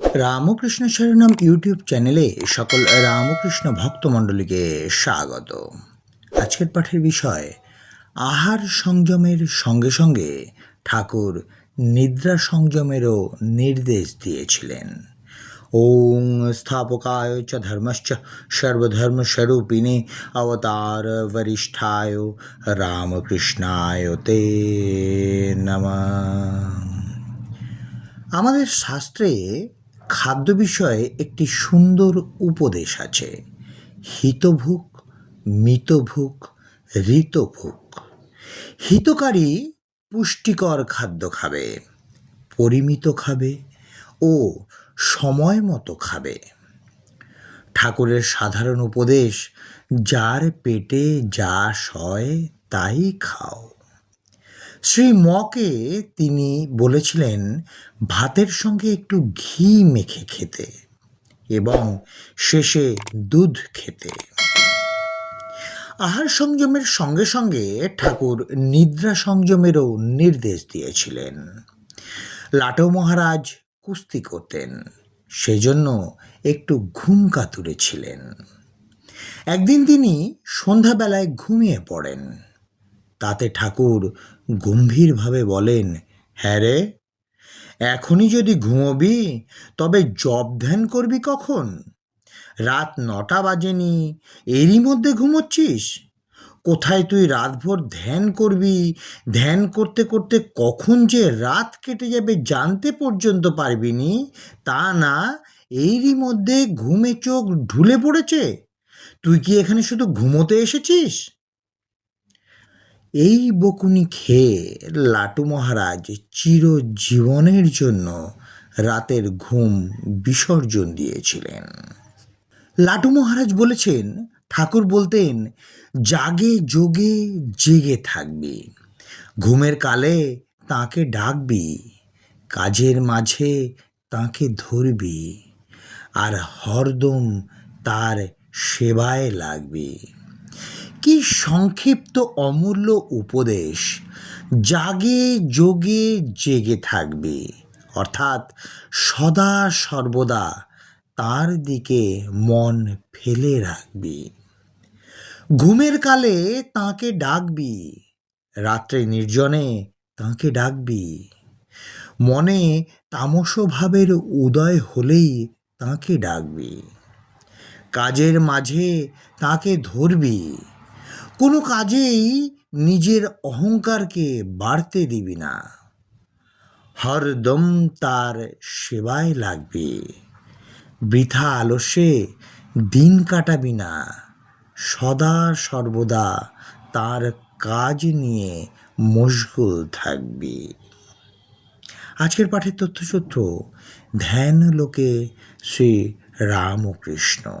Ramakrishna শরণম YouTube চ্যানেলে সকল রামকৃষ্ণ ভক্তমণ্ডলীকে স্বাগত। আজকের পাঠের বিষয়, আহার সংযমের সঙ্গে সঙ্গে ঠাকুর নিদ্রা সংযমেরও নির্দেশ দিয়েছিলেন। ওং স্থাপকায় চ ধর্মশ্চ সর্বধর্মস্বরূপিণে অবতার বরিষ্ঠায় রামকৃষ্ণায় তে নমঃ। আমাদের শাস্ত্রে খাদ্য বিষয়ে একটি সুন্দর উপদেশ আছে। হিতভুক মিতভুক ঋতভুক হিতকারী পুষ্টিকর খাদ্য খাবে, পরিমিত খাবে ও সময় মতো খাবে। ঠাকুরের সাধারণ উপদেশ, যার পেটে যা সয়, তাই খাও। শ্রী মকে তিনি বলেছিলেন, ভাতের সঙ্গে একটু ঘি মেখে খেতে এবং শেষে দুধ খেতে। আহার সংযমের সঙ্গে সঙ্গে ঠাকুর নিদ্রা সংযমেরও নির্দেশ দিয়েছিলেন। লাটো মহারাজ কুস্তি করতেন, সেজন্য একটু ঘুম কাতুরে ছিলেন। একদিন তিনি সন্ধ্যাবেলায় ঘুমিয়ে পড়েন। তাতে ঠাকুর গম্ভীরভাবে বলেন হ্যাঁ রে, এখনই যদি ঘুমোবি, তবে জব ধ্যান করবি কখন? রাত নটা বাজেনি, এরই মধ্যে ঘুমোচ্ছিস? কোথায় তুই রাতভর ধ্যান করবি? ধ্যান করতে করতে কখন যে রাত কেটে যাবে জানতে পর্যন্ত পারবি নি? তা না, এরই মধ্যে ঘুমে চোখ ঢুলে পড়েছে। তুই কি এখানে শুধু ঘুমোতে এসেছিস? এই বকুনি খেয়ে লাটু মহারাজ চিরজীবনের জন্য রাতের ঘুম বিসর্জন দিয়েছিলেন। লাটু মহারাজ বলেছেন, ঠাকুর বলতেন, জাগে যোগে জেগে থাকবি। ঘুমের কালে তাকে ডাকবি, কাজের মাঝে তাকে ধরবি, আর হরদম তার সেবায় লাগবি। কি সংক্ষিপ্ত অমূল্য উপদেশ? জাগে যোগে জেগে থাকবে। অর্থাৎ সদা সর্বদা তার দিকে মন ফেলে রাখবি। ঘুমের কালে তাকে ডাকবি। রাত্রে নির্জনে তাকে ডাকবি। মনে তামসভাবের উদয় হলেই তাকে ডাকবি। কাজের মাঝে তাকে ধরবি। কোনো কাজেই নিজের অহংকারকে বাড়তে দিবি না। হরদম তার সেবায় লাগবে। বৃথা আলস্যে দিন কাটাবি না। সদা সর্বদা তার কাজ নিয়ে মশগুল থাকবি। আজকের পাঠের তথ্যসূত্র, ধ্যান লোকে শ্রী রামকৃষ্ণ।